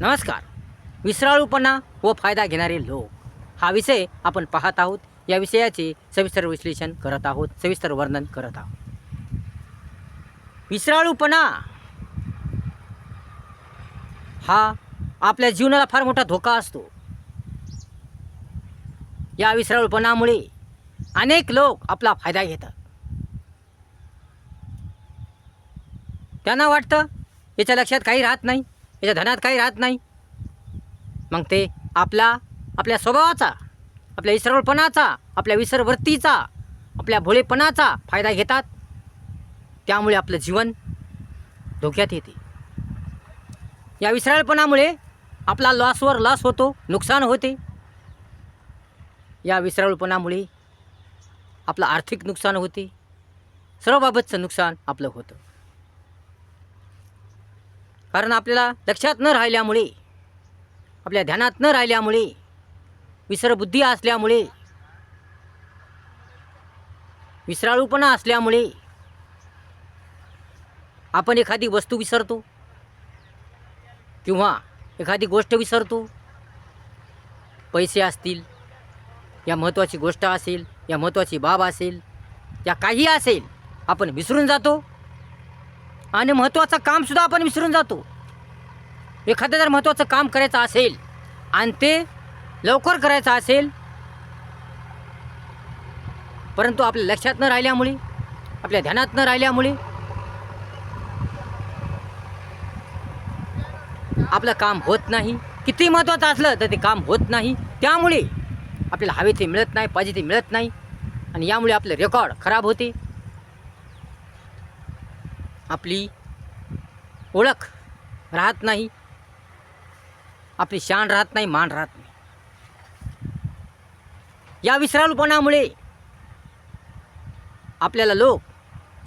नमस्कार. विसराळूपणा व फायदा घेणारे लोक. हा विषय आपण पाहत आहोत. या विषयाचे सविस्तर विश्लेषण करत आहोत. सविस्तर वर्णन करत आहोत. विसराळूपणा हा आपल्या जीवनाला फार मोठा धोका असतो. या विसराळूपणामुळे अनेक लोक आपला फायदा घेतात. त्यांना वाटतं याच्या लक्षात काही राहत नाही. याच्या धनात काही राहत नाही. मग ते आपला आपल्या स्वभावाचा आपल्या विसरवळपणाचा आपल्या विसरवृत्तीचा आपल्या भोळेपणाचा फायदा घेतात. त्यामुळे आपलं जीवन धोक्यात येते. या विसरळपणामुळे आपला लॉसवर लॉस होतो नुकसान होते. या विसरळपणामुळे आपलं आर्थिक नुकसान होते. सर्वबाबतचं नुकसान आपलं होतं. कारण आपल्याला लक्षात न राहिल्यामुळे आपल्या ध्यानात न राहिल्यामुळे विसरबुद्धी असल्यामुळे विसराळूपणा असल्यामुळे आपण एखादी वस्तू विसरतो किंवा एखादी गोष्ट विसरतो. पैसे असतील या महत्त्वाची गोष्ट असेल या महत्त्वाची बाब असेल या काही असेल आपण विसरून जातो. आणि महत्त्वाचं कामसुद्धा आपण विसरून जातो. एखादं जर महत्त्वाचं काम करायचं असेल आणि ते लवकर करायचं असेल परंतु आपल्या लक्षात न राहिल्यामुळे आपल्या ध्यानात न राहिल्यामुळे आपलं काम होत नाही. किती महत्त्वाचं असलं तर ते काम होत नाही. त्यामुळे आपल्याला हवे ते मिळत नाही पाहिजे ते मिळत नाही. आणि यामुळे आपलं रेकॉर्ड खराब होते. आपली ओळख राहत नाही. आपली शान राहत नाही मान राहत नाही. या विसराळूपणामुळे आपल्याला लोक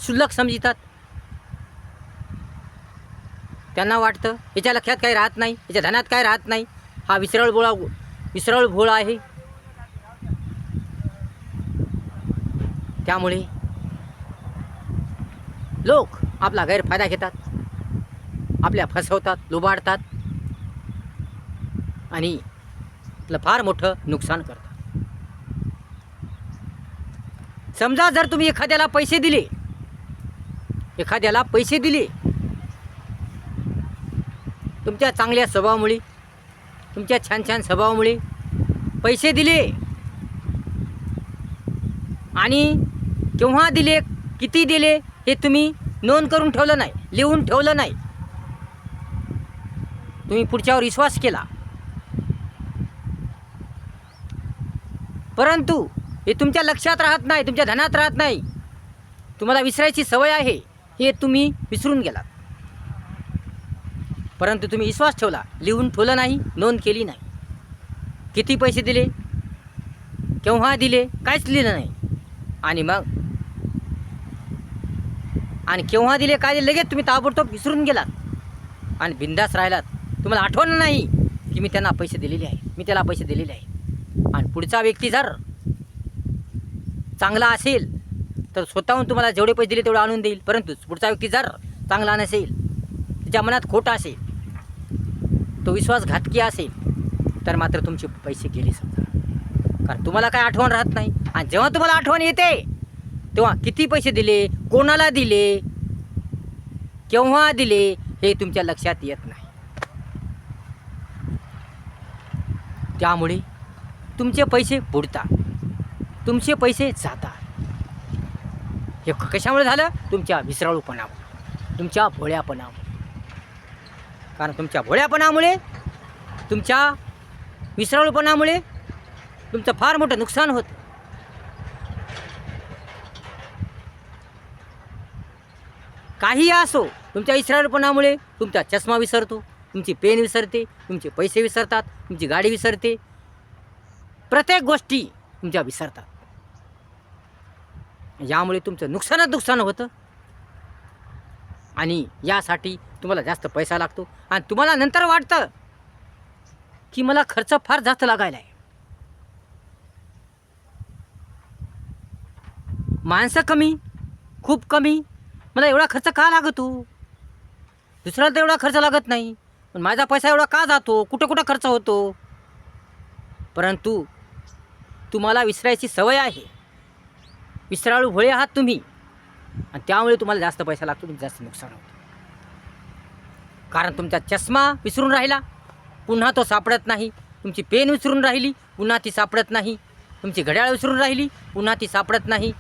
शुल्लक समजितात. त्यांना वाटतं याच्या लक्षात काही राहत नाही याच्या धनात काय राहत नाही. हा विसराळ बोळा विसराळ भोळा आहे. त्यामुळे लोक आपला गैरफायदा घेतात आपल्या फसवतात लुबाडतात आणि आपलं फार मोठं नुकसान करतात. समजा जर तुम्ही एखाद्याला पैसे दिले एखाद्याला पैसे दिले तुमच्या चांगल्या स्वभावामुळे तुमच्या छान छान स्वभावामुळे पैसे दिले आणि केव्हा दिले किती दिले हे तुम्ही नोंद करून ठेवलं नाही लिहून ठेवलं नाही. तुम्ही पुढच्यावर विश्वास केला. परंतु हे तुमच्या लक्षात राहत नाही तुमच्या धनात राहत नाही. तुम्हाला विसरायची सवय आहे हे तुम्ही विसरून गेलात. परंतु तुम्ही विश्वास ठेवला लिहून ठेवलं नाही नोंद केली नाही. किती पैसे दिले? केव्हा दिले? काहीच लिहिलं नाही. आणि मग? आणि केव्हा दिले काय दिले लगेच तुम्ही ताबडतोब विसरून गेलात. आणि बिंदास राहिलात. तुम्हाला आठवण नाही की मी त्यांना पैसे दिलेले आहे. मी त्याला पैसे दिलेले आहे. आणि पुढचा व्यक्ती जर चांगला असेल तर स्वतःहून तुम्हाला जेवढे पैसे दिले तेवढे आणून देईल. परंतु पुढचा व्यक्ती जर चांगला नसेल त्याच्या मनात खोटा असेल तो विश्वासघातकी असेल तर मात्र तुमचे पैसे गेले समजा. कारण तुम्हाला काय आठवण राहत नाही. आणि जेव्हा तुम्हाला आठवण येते तेव्हा किती पैसे दिले? कोणाला दिले? केव्हा दिले? हे तुमच्या लक्षात येत नाही. त्यामुळे तुमचे पैसे बुडतात. तुमचे पैसे जातात. हे कशामुळे झालं? तुमच्या विसराळूपणामुळे. तुमच्या भोळ्यापणामुळे. कारण तुमच्या भोळ्यापणामुळे तुमच्या विसराळूपणामुळे तुमचं फार मोठं नुकसान होतं. काही असो तुमच्या इसरारपणामुळे तुमचा चष्मा विसरतो तुमची पेन विसरते तुमचे पैसे विसरतात तुमची गाडी विसरते. प्रत्येक गोष्टी तुमच्या विसरतात. यामुळे तुमचं नुकसानच नुकसान होतं. आणि यासाठी तुम्हाला जास्त पैसा लागतो. आणि तुम्हाला नंतर वाटतं की मला खर्च फार जास्त लागायला आहे. माणसं कमी खूप कमी मला एवढा खर्च का लागतो दुसऱ्याला तर एवढा खर्च लागत नाही. पण माझा पैसा एवढा का जातो? कुठं कुठं खर्च होतो? परंतु तुम्हाला विसरायची सवय आहे. विसराळू भोळे आहात तुम्ही. आणि त्यामुळे तुम्हाला जास्त पैसा लागतो तुमचं जास्त नुकसान होतं. कारण तुमचा चष्मा विसरून राहिला. पुन्हा तो सापडत नाही. तुमची पेन विसरून राहिली. पुन्हा ती सापडत नाही. तुमची घड्याळ विसरून राहिली. पुन्हा ती सापडत नाही.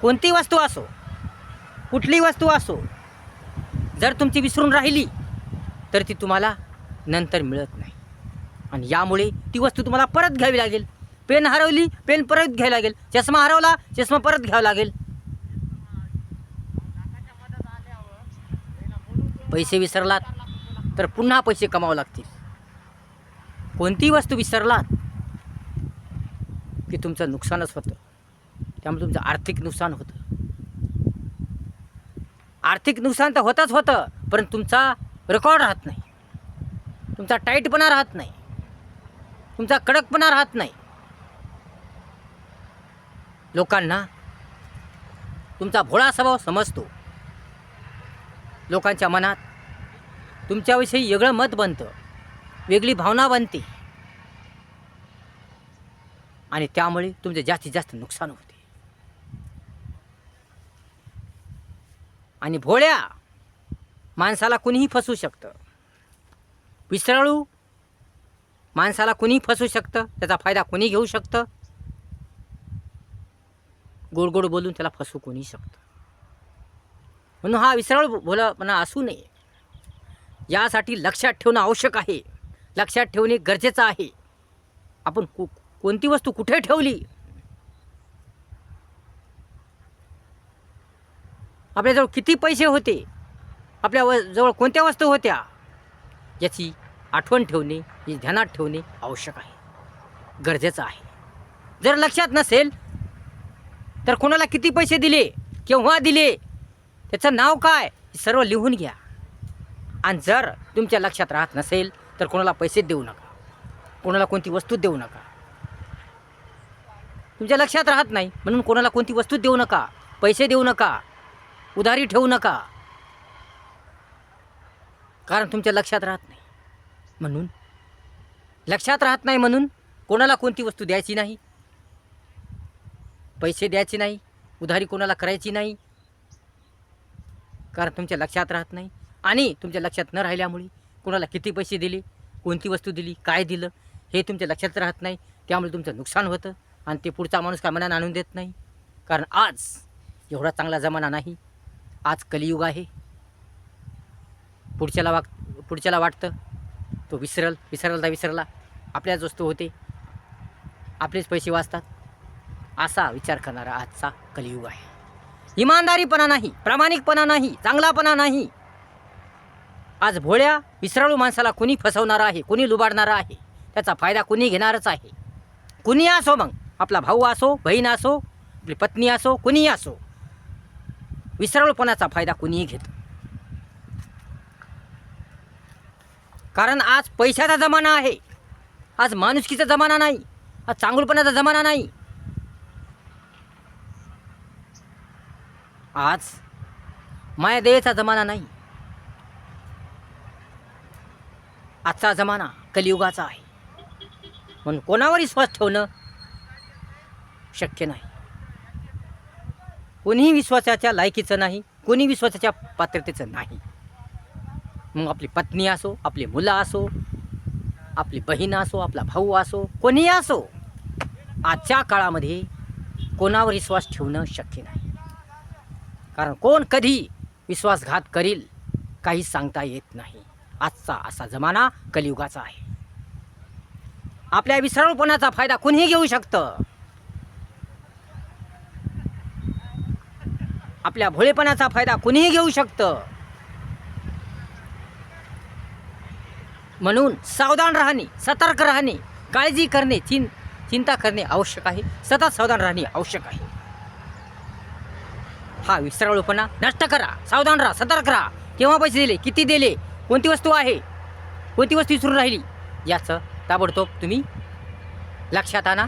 कोणती वस्तू असो कुठलीही वस्तू असो जर तुमची विसरून राहिली तर ती तुम्हाला नंतर मिळत नाही. आणि यामुळे ती वस्तू तुम्हाला परत घ्यावी लागेल. पेन हरवली पेन परत घ्यावी लागेल. चष्मा हरवला चष्मा परत घ्यावा लागेल. पैसे विसरलात तर पुन्हा पैसे कमावं लागतील. कोणती वस्तू विसरलात की तुमचं नुकसानच होतं. त्यामुळे तुमचं आर्थिक नुकसान होतं. आर्थिक नुकसान तर होतच होतं पण तुमचा रेकॉर्ड राहत नाही. तुमचा टाईटपणा राहत नाही. तुमचा कडकपणा राहत नाही. लोकांना तुमचा भोळा स्वभाव समजतो. लोकांच्या मनात तुमच्याविषयी वेगळं मत बनतं. वेगळी भावना बनते. आणि त्यामुळे तुमचे जास्तीत जास्त नुकसान होते. आणि भोळ्या माणसाला कुणीही फसू शकतं. विसराळू माणसाला कुणीही फसू शकतं त्याचा फायदा कुणी घेऊ शकतं? गोड गोड बोलून त्याला फसवू कोणी शकतं? म्हणून हा विसराळू भोलापणा असू नये. यासाठी लक्षात ठेवणं आवश्यक आहे. लक्षात ठेवणे गरजेचं आहे. आपण कु कोणती वस्तू कुठे ठेवली? आपल्याजवळ किती पैसे होते? आपल्या व जवळ कोणत्या वस्तू होत्या? याची आठवण ठेवणे ही ध्यानात ठेवणे आवश्यक आहे. गरजेचं आहे. जर लक्षात नसेल तर कोणाला किती पैसे दिले केव्हा दिले त्याचं नाव काय सर्व लिहून घ्या. आणि जर तुमच्या लक्षात राहत नसेल तर कोणाला पैसे देऊ नका. कोणाला कोणती वस्तू देऊ नका. तुमच्या लक्षात राहत नाही म्हणून कोणाला कोणती वस्तू देऊ नका पैसे देऊ नका. उधारी ठेवू नका. कारण तुमच्या लक्षात राहत नाही. म्हणून? लक्षात राहत नाही म्हणून कोणाला कोणती वस्तू द्यायची नाही? पैसे द्यायचे नाही. उधारी कोणाला करायची नाही. कारण तुमच्या लक्षात राहत नाही. आणि तुमच्या लक्षात न राहिल्यामुळे कोणाला किती पैसे दिले कोणती वस्तू दिली काय दिलं हे तुमच्या लक्षात राहत नाही. त्यामुळे तुमचं नुकसान होतं. आणि ते पुढचा माणूस काय मनानं आणून देत नाही. कारण आज एवढा चांगला जमाना नाही. आज कलियुग आहे. पुढच्याला वाग पुढच्याला वाटतं. तो विसरल विसरलता विसरला. आपल्याच वस्तू होते. आपलेच पैसे वाचतात. असा विचार करणारा आजचा कलियुग आहे. इमानदारीपणा नाही प्रामाणिकपणा नाही चांगलापणा नाही. आज भोळ्या विसराळू माणसाला कुणी फसवणारा आहे कुणी लुबाडणारा आहे त्याचा फायदा कुणी घेणारच आहे. कुणी असो मग आपला भाऊ असो बहीण असो आपली पत्नी असो कुणीही असो विसरळपणाचा फायदा कुणीही घेत. कारण आज पैशाचा जमाना आहे. आज माणुसकीचा जमाना नाही. आज चांगुलपणाचा जमाना नाही. आज मायादेचा जमाना नाही. आजचा जमाना कलियुगाचा आहे. म्हणून कोणावरही विश्वास ठेवणं शक्य नाही. कोणीही विश्वासाच्या लायकीचं नाही कोणी विश्वासाच्या पात्रतेचं नाही. मग आपली पत्नी असो आपली मुलं असो आपली बहीण असो आपला भाऊ असो कोणीही असो आजच्या काळामध्ये कोणावर विश्वास ठेवणं शक्य नाही. कारण कोण कधी विश्वासघात करील काही सांगता येत नाही. आजचा असा जमाना कलियुगाचा आहे. आपल्या विसराळूपणाचा फायदा कुणीही घेऊ शकतं. आपल्या भोळेपणाचा फायदा कुणीही घेऊ शकतं. म्हणून सावधान राहणे सतर्क राहणे काळजी करणे चिं चिंता करणे आवश्यक आहे. सतत सावधान राहणे आवश्यक आहे. हा विसराळूपणा नष्ट करा. सावधान राहा सतर्क राहा. केव्हा पैसे दिले किती दिले कोणती वस्तू आहे कोणती वस्तू विसरून राहिली याचं ताबडतोब तुम्ही लक्षात आणा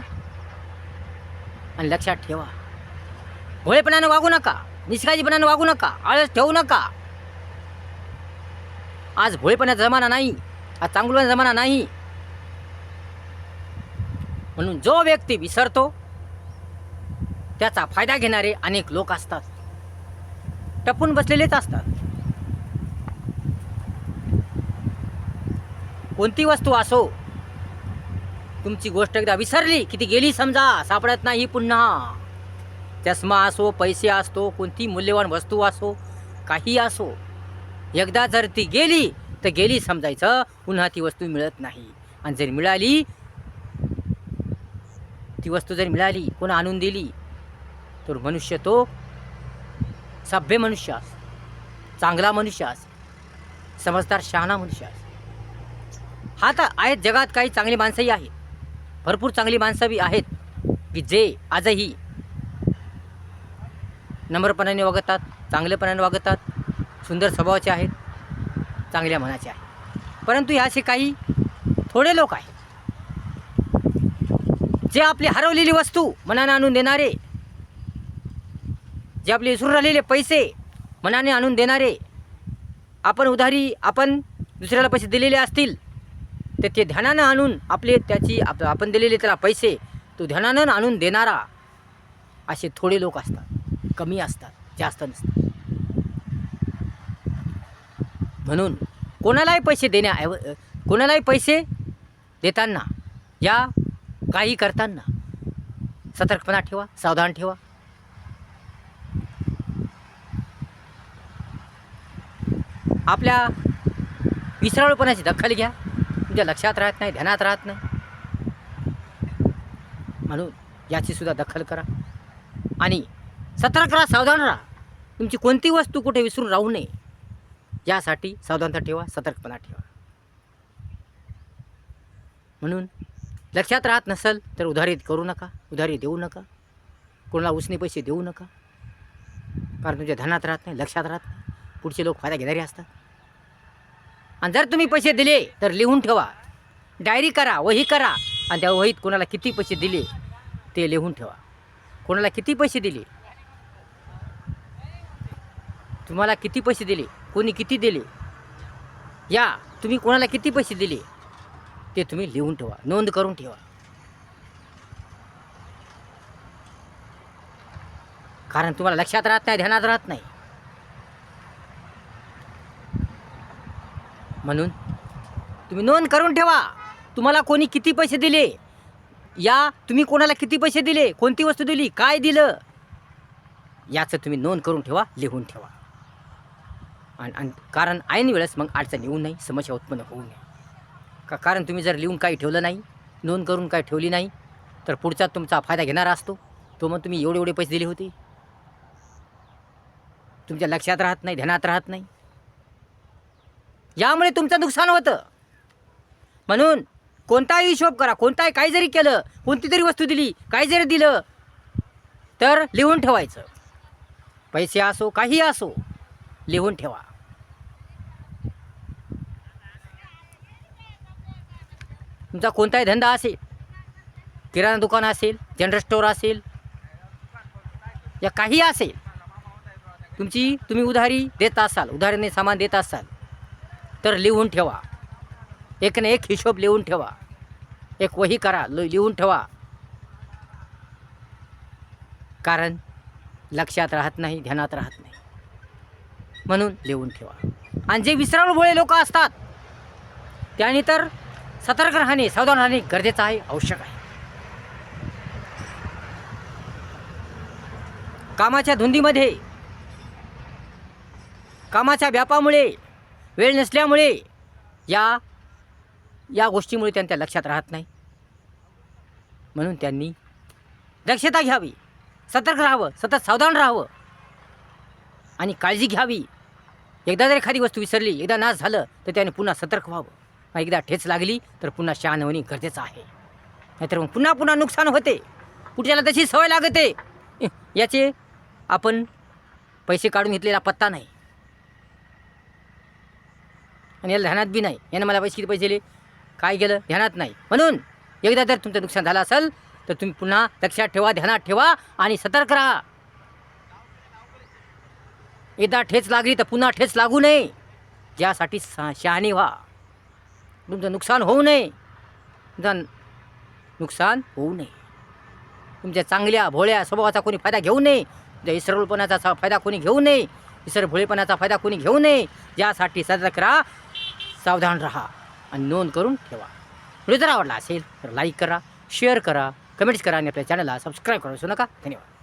आणि लक्षात ठेवा. भोळेपणानं वागू नका. निष्काळजीपणानं वागू नका आळस ठेवू नका. आज भोळेपणाचा जमाना नाही आज चांगला जमाना नाही. म्हणून जो व्यक्ती विसरतो त्याचा फायदा घेणारे अनेक लोक असतात. टपून बसलेलेच असतात. कोणती वस्तू असो तुमची गोष्ट एकदा विसरली की ती गेली समजा सापडत नाही पुन्हा. चष्मा असो पैसे असतो कोणती मूल्यवान वस्तू असो काही असो एकदा जर ती गेली तर गेली समजायचं पुन्हा ती वस्तू मिळत नाही. आणि जर मिळाली ती वस्तू जर मिळाली कोण आणून दिली तर मनुष्य तो सभ्य मनुष्य अस चांगला मनुष्य अस समजदार शहाणा मनुष्य अस. हा तर आहेत जगात काही चांगली माणसंही आहेत. भरपूर चांगली माणसं बी आहेत की जे आजही नम्रपणाने वागतात चांगलेपणाने वागतात सुंदर स्वभावाचे आहेत चांगल्या मनाचे आहेत. परंतु ह्याचे काही थोडे लोक आहेत. जे आपली हरवलेली वस्तू मनाने आणून देणारे जे आपले विसरून राहिलेले पैसे मनाने आणून देणारे आपण उधारी आपण दुसऱ्याला पैसे दिलेले असतील तर ते ध्यानानं आणून आपले त्याची आप आपण दिलेले त्याला पैसे तो ध्यानानं आणून देणारा असे थोडे लोक असतात. कमी असतात जास्त नसतात. म्हणून कोणालाही पैसे देण्याऐव कोणालाही पैसे देताना या काही करताना सतर्कपणा ठेवा सावधान ठेवा. आपल्या विसराळपणाची दखल घ्या. तुमच्या लक्षात राहत नाही ध्यानात राहत नाही. म्हणून याची सुद्धा दखल करा. आणि सतर्क राहा सावधान राहा. तुमची कोणती वस्तू कुठे विसरून राहू नये. यासाठी सावधानता ठेवा सतर्कपणा ठेवा. म्हणून लक्षात राहत नसेल तर उधारी करू नका उधारी देऊ नका. कोणाला उसने पैसे देऊ नका. कारण तुमच्या धनात राहत नाही लक्षात राहत नाही. पुढचे लोक फायदा घेणारे असतात. आणि जर तुम्ही पैसे दिले तर लिहून ठेवा. डायरी करा वही करा. आणि त्या वहीत कोणाला किती पैसे दिले ते लिहून ठेवा. कोणाला किती पैसे दिले तुम्हाला किती पैसे दिले? कोणी किती दिले? या तुम्ही कोणाला किती पैसे दिले? ते तुम्ही लिहून ठेवा नोंद करून ठेवा. कारण तुम्हाला लक्षात राहत नाही ध्यानात राहत नाही. म्हणून तुम्ही नोंद करून ठेवा. तुम्हाला कोणी किती पैसे दिले? या तुम्ही कोणाला किती पैसे दिले? कोणती वस्तू दिली? काय दिलं? याचं तुम्ही नोंद करून ठेवा लिहून ठेवा. आणि आणि कारण ऐन वेळेस मग अडचण येऊ नये समस्या उत्पन्न होऊ नये. का कारण तुम्ही जर लिहून काही ठेवलं नाही नोंद करून काही ठेवली नाही तर पुढचा तुमचा फायदा घेणारा असतो. तो मग तुम्ही एवढे एवढे पैसे दिले होते. तुमच्या लक्षात राहत नाही ध्यानात राहत नाही. यामुळे तुमचं नुकसान होतं. म्हणून कोणताही हिशोब करा कोणताही काही जरी केलं कोणती तरी वस्तू दिली काही जरी दिलं तर लिहून ठेवायचं. पैसे असो काही असो लिहून ठेवा. तुमचा कोणताही धंदा असेल किराणा दुकान असेल जनरल स्टोअर असेल या काही असेल तुमची तुम्ही उधारी देत असाल उधारीने सामान देत असाल तर लिहून ठेवा. एक ना एक हिशोब लिहून ठेवा. एक वही करा ल लिहून ठेवा. कारण लक्षात राहत नाही ध्यानात राहत नाही. म्हणून लिहून ठेवा. आणि जे विसराळू भोळे लोक असतात त्यांनी तर सतर्क राहणे सावधान राहणे गरजेचं आहे आवश्यक आहे. कामाच्या धुंदीमध्ये कामाच्या व्यापामुळे वेळ नसल्यामुळे या या गोष्टीमुळे त्यांच्या लक्षात राहत नाही. म्हणून त्यांनी दक्षता घ्यावी सतर्क राहावं सतत सावधान राहावं आणि काळजी घ्यावी. एकदा जर एखादी वस्तू विसरली एकदा नाश झालं तर त्याने पुन्हा सतर्क व्हावं. एकदा ठेच लागली तर पुन्हा शहाण होणे गरजेचं आहे. नाहीतर मग पुन्हा पुन्हा नुकसान होते. पुढच्याला तशी सवय लागते? याचे आपण पैसे काढून घेतलेला पत्ता नाही. आणि याला ध्यानात बी नाही. यानं मला पैसे किती पैसे दिले? काय गेलं ध्यानात नाही. म्हणून एकदा जर तुमचं नुकसान झालं असेल तर तुम्ही पुन्हा लक्षात ठेवा ध्यानात ठेवा आणि सतर्क राहा. एकदा ठेच लागली तर पुन्हा ठेच लागू नये. ज्यासाठी सा शहाणी व्हा. तुमचं नुकसान होऊ नये. तुमचं नुकसान होऊ नये. तुमच्या चांगल्या भोळ्या स्वभावाचा कोणी फायदा घेऊ नये. तुमच्या इसरळपणाचा फायदा कोणी घेऊ नये. इसर भोळेपणाचा फायदा कोणी घेऊ नये. यासाठी सतर्क राहा सावधान राहा आणि नोंद करून ठेवा. व्हिडिओ जर आवडला असेल तर लाईक करा शेअर करा कमेंट्स करा आणि आपल्या चॅनलला सबस्क्राईब करा विसरू नका. धन्यवाद.